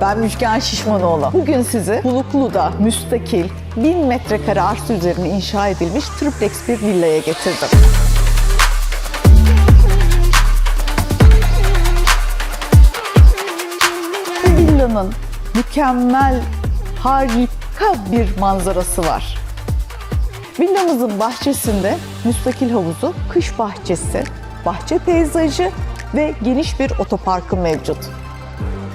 Ben Müjgan Şişmanoğlu. Bugün sizi Buluklu'da müstakil 1000 metrekare arsa üzerine inşa edilmiş triplex bir villaya getirdim. Villanın mükemmel, harika bir manzarası var. Villamızın bahçesinde müstakil havuzu, kış bahçesi, bahçe peyzajı ve geniş bir otoparkı mevcut.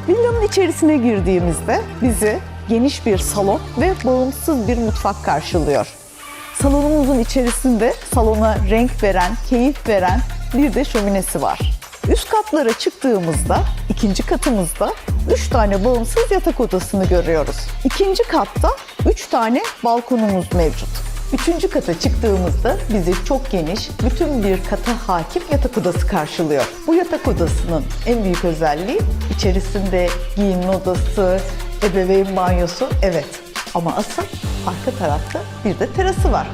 Villanın içerisine girdiğimizde bizi geniş bir salon ve bağımsız bir mutfak karşılıyor. Salonumuzun içerisinde salona renk veren, keyif veren bir de şöminesi var. Üst katlara çıktığımızda ikinci katımızda 3 tane bağımsız yatak odasını görüyoruz. İkinci katta 3 tane balkonumuz mevcut. Üçüncü kata çıktığımızda bizi çok geniş, bütün bir kata hakim yatak odası karşılıyor. Bu yatak odasının en büyük özelliği içerisinde giyinme odası, ebeveyn banyosu, evet. Ama asıl arka tarafta bir de terası var.